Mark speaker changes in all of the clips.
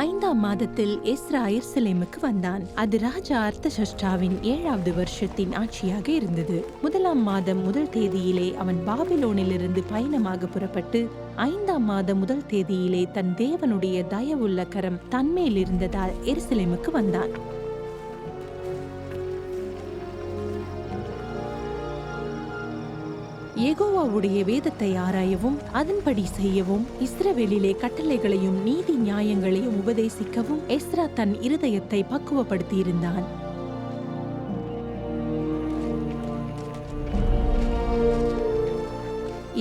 Speaker 1: ஐந்தாம் மாதத்தில் எஸ்ரா எருசலேமுக்கு வந்தான். அது ராஜா அர்த்தசஷ்டாவின் ஏழாவது வருஷத்தின் ஆட்சியாக இருந்தது. முதலாம் மாதம் முதல் தேதியிலே அவன் பாபிலோனிலிருந்து பயணமாக புறப்பட்டு ஐந்தாம் மாதம் முதல் தேதியிலே தன் தேவனுடைய தயவுள்ள கரம் தன்மேல் இருந்ததால் எருசலேமுக்கு வந்தான். எகோவாவுடைய வேதத்தை ஆராயவும் அதன்படி செய்யவும் இஸ்ரவேலிலே கட்டளைகளையும் நீதி நியாயங்களையும் உபதேசிக்கவும் எஸ்ரா தன் இருதயத்தை பக்குவப்படுத்தியிருந்தான்.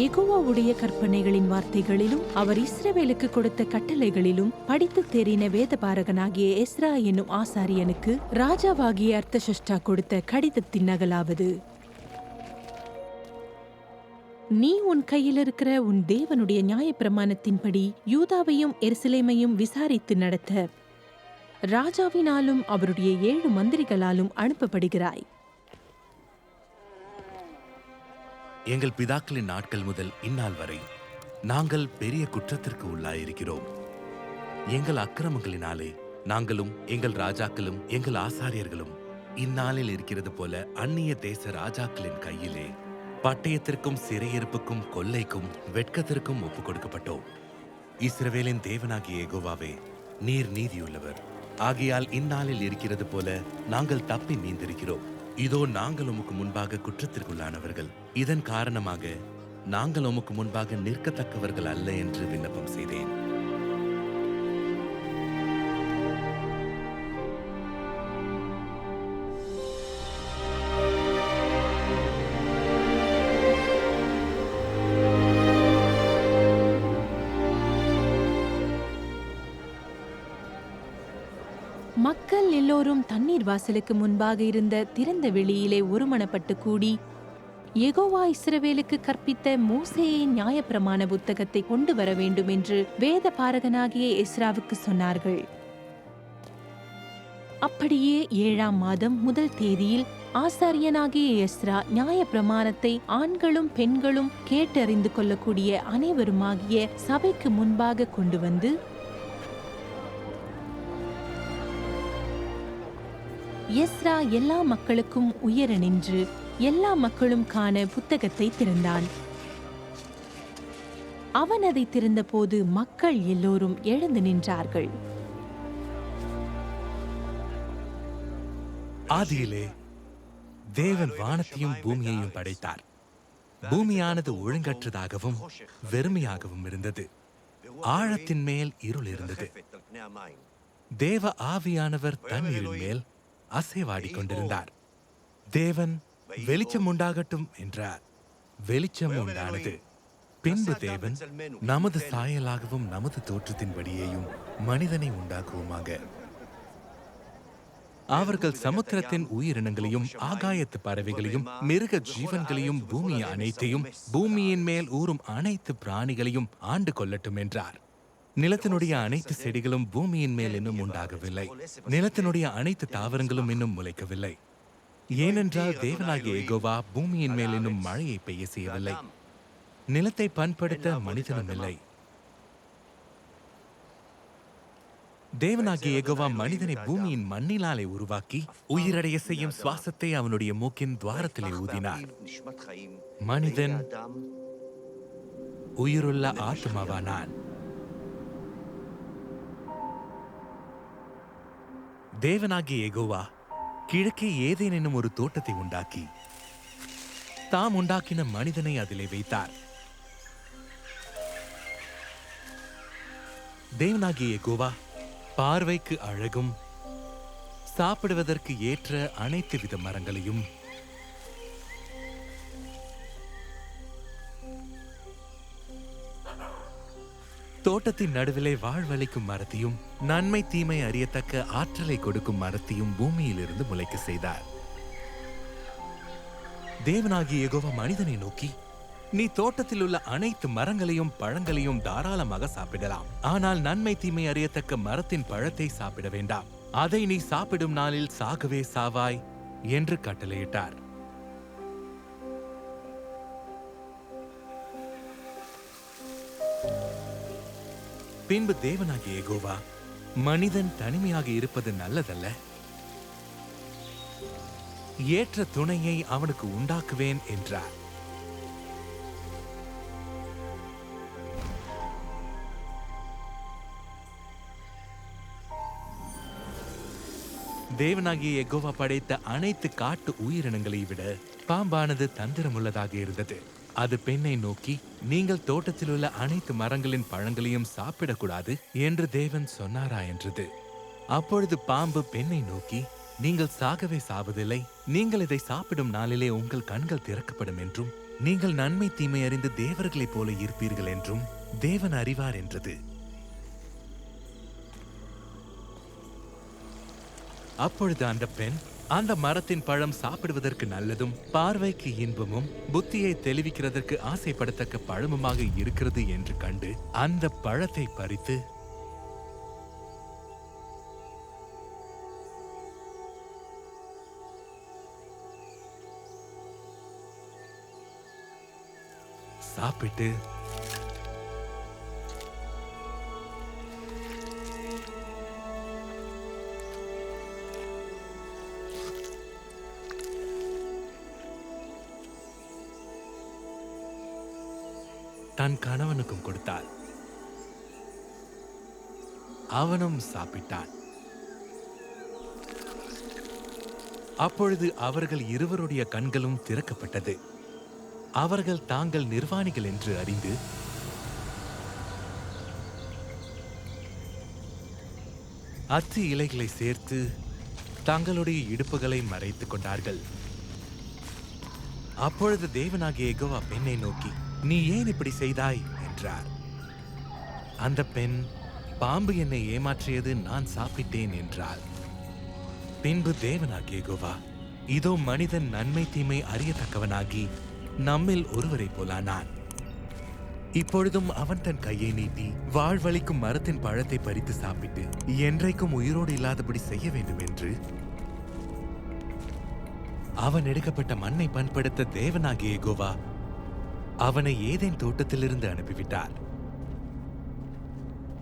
Speaker 1: எகோவாவுடைய கற்பனைகளின் வார்த்தைகளிலும் அவர் இஸ்ரவேலுக்கு கொடுத்த கட்டளைகளிலும் படித்து தேறின வேதபாரகனாகிய எஸ்ரா என்னும் ஆசாரியனுக்கு ராஜாவாகிய அர்த்தசஷ்டா கொடுத்த கடிதத்தின் நகலாவது. நீ உன் கையில் இருக்கிற உன் தேவனுடைய நியாயப்பிரமாணத்தின்படி யூதாவையும் எருசலேமையும் விசாரித்து நடத்த. ராஜாவினாலும் அவருடைய ஏழு மந்திரிகளாலும் அனுப்பப்படுகிறாய்.
Speaker 2: எங்கள் பிதாக்களின் நாட்கள் முதல் இந்நாள் வரை நாங்கள் பெரிய குற்றத்திற்கு உள்ளாயிருக்கிறோம். எங்கள் அக்கிரமங்களினாலே நாங்களும் எங்கள் ராஜாக்களும் எங்கள் ஆசாரியர்களும் இந்நாளில் இருக்கிறது போல அந்நிய தேச ராஜாக்களின் கையிலே பட்டயத்திற்கும் சிறையிருப்புக்கும் கொல்லைக்கும் வெட்கத்திற்கும் ஒப்புக் கொடுக்கப்பட்டோம். இஸ்ரவேலின் தேவனாகிய எகோவாவே நீர் நீதியுள்ளவர். ஆகையால் இந்நாளில் இருக்கிறது போல நாங்கள் தப்பி மீந்திருக்கிறோம் இதோ நாங்கள் உமக்கு முன்பாக குற்றத்திற்குள்ளானவர்கள். இதன் காரணமாக நாங்கள் உமக்கு முன்பாக நிற்கத்தக்கவர்கள் அல்ல என்று விண்ணப்பம் செய்தேன்.
Speaker 1: மக்கள் எல்லோரும் தண்ணீர் வாசலுக்கு முன்பாக இருந்த திறந்த வெளியிலே ஒருமனப்பட்டு கூடி எகோவா இஸ்ரவேலுக்கு கற்பித்த மோசேயின் நியாயப்பிரமாண புத்தகத்தை கொண்டு வர வேண்டும் என்று வேத பாரகனாகிய இஸ்ராவுக்கு சொன்னார்கள். அப்படியே ஏழாம் மாதம் முதல் தேதியில் ஆசாரியனாகிய எஸ்ரா நியாயப்பிரமாணத்தை ஆண்களும் பெண்களும் கேட்டறிந்து கொள்ளக்கூடிய அனைவருமாகிய சபைக்கு முன்பாக கொண்டு வந்து எஸ்ரா எல்லா மக்களுக்கும் உயர நின்று எல்லா மக்களும் காண புத்தகத்தை திறந்தான். அவன் அதை திறந்தபோது மக்கள் எல்லோரும் எழுந்து நின்றார்கள்.
Speaker 2: ஆதியிலே தேவன் வானத்தையும் பூமியையும் படைத்தார். பூமியானது ஒழுங்கற்றதாகவும் வெறுமையாகவும் இருந்தது. ஆழத்தின் மேல் இருள் இருந்தது தேவ ஆவியானவர் தண்ணீரின் மேல் அசைவாடிக் கொண்டிருந்தார் தேவன் வெளிச்சம் உண்டாகட்டும் என்றார். வெளிச்சம் உண்டானது. பின்பு தேவன் நமது சாயலாகவும் நமது தோற்றத்தின்படியேயும் மனிதனை உண்டாக்குவோமாக. அவர்கள் சமுத்திரத்தின் உயிரினங்களையும் ஆகாயத்து பறவைகளையும் மிருக ஜீவன்களையும் பூமி அனைத்தையும் பூமியின் மேல் ஊறும் அனைத்து பிராணிகளையும் ஆண்டு கொள்ளட்டும் என்றார். நிலத்தினுடைய அனைத்து செடிகளும் பூமியின் மேல் இன்னும் உண்டாகவில்லை. நிலத்தினுடைய அனைத்து தாவரங்களும் இன்னும் முளைக்கவில்லை. ஏனென்றால் தேவனாகிய எகோவா பூமியின் மேல் இன்னும் மழையை பெய்ய செய்யவில்லை நிலத்தை பண்படுத்த மனிதனும் இல்லை. தேவனாகிய எகோவா மனிதனை பூமியின் மண்ணிலாலே உருவாக்கி உயிரடைய செய்யும் சுவாசத்தை அவனுடைய மூக்கின் துவாரத்திலே ஊதினார். மனிதன் உயிருள்ள ஆத்மாவானான். தேவனாகிய எகோவா கிழக்கே ஏதேன் என்னும் ஒரு தோட்டத்தை உண்டாக்கி தாம் உண்டாக்கின மனிதனை அதிலே வைத்தார். தேவனாகிய எகோவா பார்வைக்கு அழகும் சாப்பிடுவதற்கு ஏற்ற அனைத்து வித மரங்களையும் தோட்டத்தின் நடுவிலே வாழ்வளிக்கும் மரத்தையும் நன்மை தீமை அறியத்தக்க ஆற்றலை கொடுக்கும் மரத்தையும் பூமியிலிருந்து முளைக்க செய்தார். தேவனாகிய எகோவா மனிதனை நோக்கி நீ தோட்டத்தில் உள்ள அனைத்து மரங்களையும் பழங்களையும் தாராளமாக சாப்பிடலாம். ஆனால் நன்மை தீமை அறியத்தக்க மரத்தின் பழத்தை சாப்பிட வேண்டாம். அதை நீ சாப்பிடும் நாளில் சாகவே சாவாய் என்று கட்டளையிட்டார். பின்பு தேவனாகிய ஏகோவா மனிதன் தனிமையாக இருப்பது நல்லதல்ல. ஏற்ற துணையை அவனுக்கு உண்டாக்குவேன் என்றார். தேவனாகிய எகோவா படைத்த அனைத்து காட்டு உயிரினங்களை விட பாம்பானது தந்திரமுள்ளதாக இருந்தது. அது பெண்ணை நோக்கி நீங்கள் தோட்டத்தில் உள்ள அனைத்து மரங்களின் பழங்களையும் சாப்பிடக்கூடாது என்று தேவன் சொன்னாரா என்றது. அப்பொழுது பாம்பு பெண்ணை நோக்கி நீங்கள் சாகவே சாவதில்லை. நீங்கள் இதை சாப்பிடும் நாளிலே உங்கள் கண்கள் திறக்கப்படும் என்றும் நீங்கள் நன்மை தீமை அறிந்து தேவர்களைப் போல இருப்பீர்கள் என்றும் தேவன் அறிவார் என்றது. அப்பொழுது அந்த பெண் அந்த மரத்தின் பழம் சாப்பிடுவதற்கு நல்லதும் பார்வைக்கு இன்பமும் புத்தியை தெளிவிக்கிறதற்கு ஆசைப்படத்தக்க பழமுமாக இருக்கிறது என்று கண்டு அந்த பழத்தை பறித்து சாப்பிட்டு தன் கணவனுக்கும் கொடுத்தாள். அவனும் சாப்பிட்டான். அப்பொழுது அவர்கள் இருவருடைய கண்களும் திறக்கப்பட்டது. அவர்கள் தாங்கள் நிர்வாணிகள் என்று அறிந்து அத்தி இலைகளை சேர்த்து தங்களுடைய இடுப்புகளை மறைத்துக் கொண்டார்கள். அப்பொழுது தேவனாகிய எகோவா பெண்ணை நோக்கி நீ ஏன் இப்படி செய்தாய்? என்றார். அந்த பெண் பாம்பு என்னை ஏமாற்றியது நான் சாப்பிட்டேன் என்றாள். பின்பு தேவனாகிய கோவா இதோ மனிதன் நன்மை தீமை அறியத்தக்கவனாகி நம்மில் ஒருவரை போலானான். இப்பொழுதும் அவன் தன் கையை நீட்டி வாழ்வழிக்கும் மரத்தின் பழத்தை பறித்து சாப்பிட்டு என்றைக்கும் உயிரோடு இல்லாதபடி செய்ய வேண்டும் என்று அவன் எடுக்கப்பட்ட மண்ணை பண்படுத்த தேவனாகிய கோவா அவனை ஏதேன் தோட்டத்திலிருந்து அனுப்பிவிட்டார்